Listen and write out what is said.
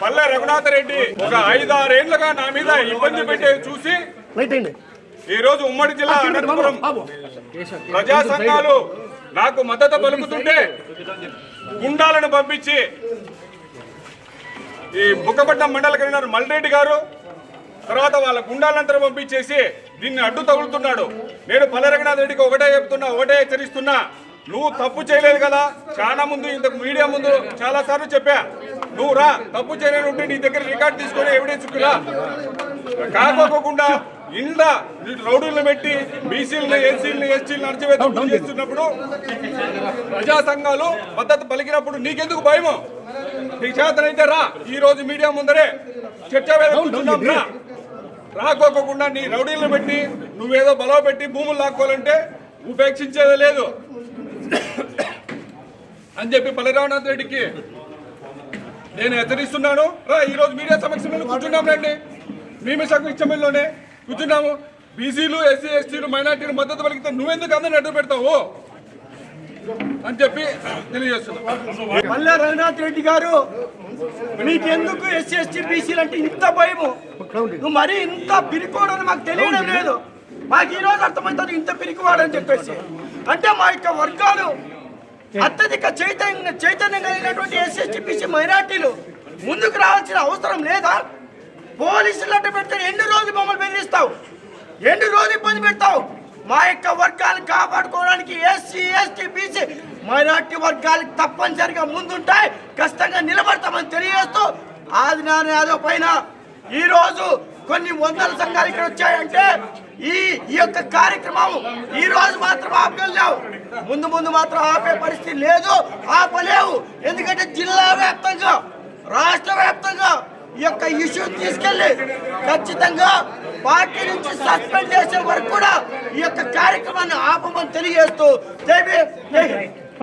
పల్లె రఘునాథ రెడ్డి ఒక ఐదారేళ్ళుగా నా మీద ఇబ్బంది పెట్టేది చూసి ఈ రోజు ఉమ్మడి జిల్లా అనంతపురం ప్రజా సంఘాలు నాకు మద్దతు పలుకుతుంటే గుండాలను పంపించి ఈ బుక్కపట్నం మండల కన్వీనర్ మల్రెడ్డి గారు తర్వాత వాళ్ళ గుండాలంతా పంపించేసి దీన్ని అడ్డు తగులుతున్నాడు. నేను పల్లె రఘునాథ్ రెడ్డికి ఒకటే చెప్తున్నా ఒకటే హెచ్చరిస్తున్నా. నువ్వు తప్పు చేయలేదు కదా. చాలా ముందు ఇంతకు మీడియా ముందు చాలా సార్లు చెప్పా. నువ్వు రా తప్పు చేయలేదు ఉంటే నీ దగ్గర రికార్డ్ తీసుకొని ఎవిడెన్స్ రా. కాకోకుండా ఇంద రౌడీలను పెట్టి బీసీలను ఎస్సీలను ఎస్టీలను అణచివేత చేస్తున్నప్పుడు ప్రజా సంఘాలు మద్దతు పలికినప్పుడు నీకెందుకు భయము? నీ చేతనైతే రా ఈ రోజు మీడియా ముందరే చర్చ వేద కూర్చున్నాం రా. రాకోకుండా నీ రౌడీలను పెట్టి నువ్వేదో బలవ పెట్టి భూములు లాక్కోవాలంటే ఉపేక్షించేది లేదు. అని చెప్పి పల్లెరామనాథ్ రెడ్డికి నేను హెచ్చరిస్తున్నాను. రా ఈరోజు మీడియా సమక్షంలో కూర్చున్నాం రండి. మేమే సమక్షంలోనే కూర్చున్నాము. బీసీలు ఎస్సీ ఎస్టీలు మైనార్టీలు మద్దతు పలికితే నువ్వెందుకు అందరిని అడ్డు పెడతావు? అని చెప్పి తెలియజేస్తున్నా. పల్లె రఘునాథ్ రెడ్డి గారు నీకెందుకు ఎస్సీ ఎస్టీ బీసీలు అంటే ఇంత భయము? నువ్వు మరీ ఇంత పిరికోడని మాకు తెలియడం లేదు. మాకు ఈరోజు రోజు అర్థమవుతుంది ఇంత పిరికివాడని చెప్పేసి. అంటే మా యొక్క వర్గాలు అత్యధిక చైతన్య చైతన్యం కలిగినటువంటి ఎస్ఎస్టిపిసి మైనార్టీలు ముందుకు రావాల్సిన అవసరం లేదా? పోలీసులు అడ్డు పెడితే ఎన్ని రోజులు మమ్మల్ని బెదిరిస్తావు? ఎన్ని రోజులు ఇబ్బంది పెడతావు? మా యొక్క వర్గాలు కాపాడుకోవడానికి ఎస్సీ ఎస్టీ బీసీ మైనార్టీ వర్గాలకు తప్పనిసరిగా ముందుంటాయి కష్టంగా నిలబడతామని తెలియజేస్తూ ఆదినారాయణ యాదవ్ పైన ఈరోజు కొన్ని వందల సంఘాలు ఇక్కడ వచ్చాయంటే ఈ యొక్క కార్యక్రమం ఈ రోజు మాత్రం ఆపగలిగావు. ముందు ముందు మాత్రం ఆపే పరిస్థితి లేదు ఆపలేవు. ఎందుకంటే జిల్లా వ్యాప్తంగా రాష్ట్ర వ్యాప్తంగా ఈ యొక్క ఇష్యూ తీసుకెళ్ళి ఖచ్చితంగా పార్టీ నుంచి సస్పెండ్ చేసే వరకు కూడా ఈ యొక్క కార్యక్రమాన్ని ఆపమని తెలియజేస్తూ జై